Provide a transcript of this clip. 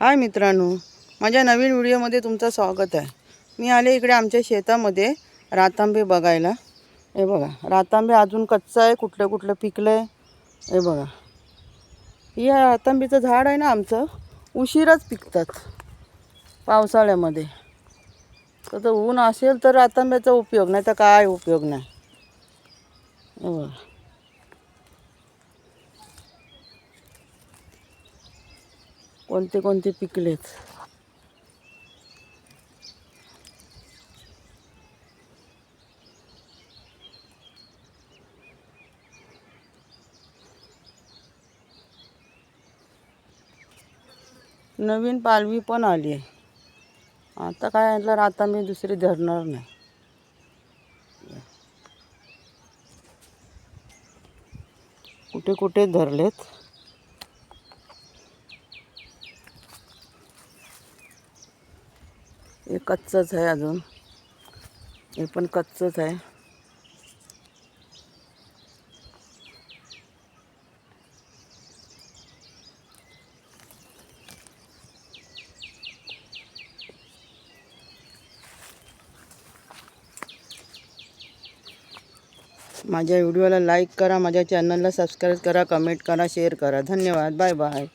हाय मित्रांनो माझ्या नवीन व्हिडिओमध्ये तुमचं स्वागत आहे. मी आले इकडे आमच्या शेतामध्ये रातांबे बघायला. हे बघा रातांबे अजून कच्चं आहे कुठलं कुठलं पिकलं आहे हे बघा. या रातांबीचं झाड आहे ना आमचं उशिराच पिकतात पावसाळ्यामध्ये. तर तर ऊन असेल तर रातांब्याचा उपयोग नाही तर काय उपयोग नाही. हे बघा. कोणते कोणते पिकलेत? नवीन पालवी पण आली आहे. आता काय म्हटलं आता मी दुसरी धरणार नाही. कुठे कुठे धरलेत? हे कच्चंच आहे अजून. हे पण कच्चंच आहे. माझ्या व्हिडिओला लाईक करा माझ्या चॅनलला सबस्क्राईब करा कमेंट करा शेअर करा. धन्यवाद. Bye bye.